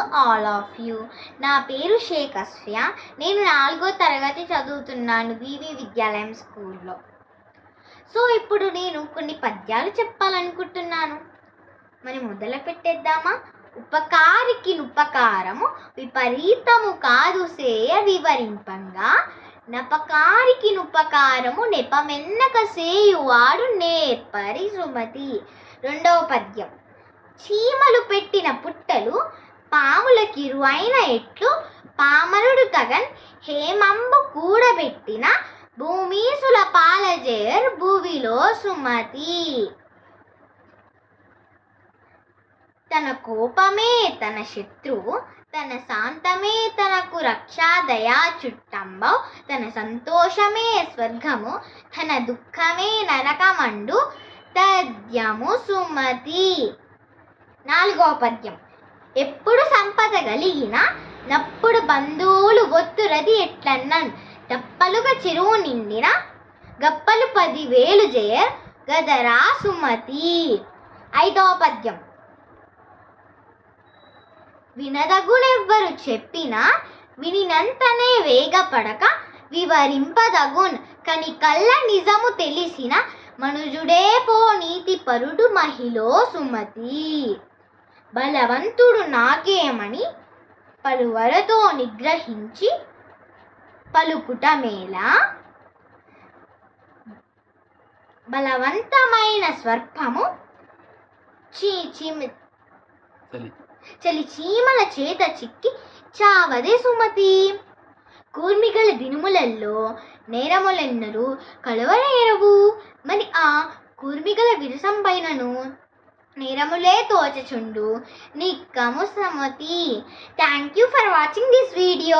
All of you. నా పేరు షేక్ నేను నాలుగో తరగతి చదువుతున్నాను వివి విద్యాలయం స్కూల్లో. సో ఇప్పుడు నేను కొన్ని పద్యాలు చెప్పాలనుకుంటున్నాను. మరి మొదలు పెట్టేద్దామా ఉపకారికి నుపకారము విపరీతము కాదు సేయ వివరింపంగా. నపకారికి నుపకారము నెపమెన్నక సేయువాడు నేర్పరి సుమతి రెండవ పద్యం. చీమలు పెట్టిన పుట్టలు పాములకిరువైన ఎట్లు పామరుడు తగన్ హేమంబు కూడబెట్టిన భూమీసుల పాలజేర్ భూవిలో సుమతి. తన కోపమే తన శత్రువు తన శాంతమే తనకు రక్షాదయా చుట్టంబౌ తన సంతోషమే స్వర్గము తన దుఃఖమే నరకమండు తద్యము సుమతి. నాలుగో పద్యం. ఎప్పుడు సంపద కలిగిన నప్పుడు బంధువులు ఒత్తురది ఎట్లన్నన్? దప్పలుగా చెరువు నిండిన గప్పలు పదివేలు జయ గదరా సుమతి. ఐదవ పద్యం. వినదగునెవ్వరు చెప్పినా వినినంతనే వేగపడక వివరింపదగున్ కని కళ్ళ నిజము తెలిసిన మనుజుడే పో నీతి పరుడు మహిళ సుమతి. బలవంతుడు నాకేమని పలువరతో నిగ్రహించి పలుకుట మేలా. బలవంతమైన స్వర్పము చలి. చీమల చేత చిక్కి చావదే సుమతి. కూర్మిగల దినుములలో నేరములెన్నరు కలవనేరవు మరి ఆ కూర్మిగల విరసం పైనను నేరములే తోచచుండు. నిక్కము సమతి. Thank you for watching this video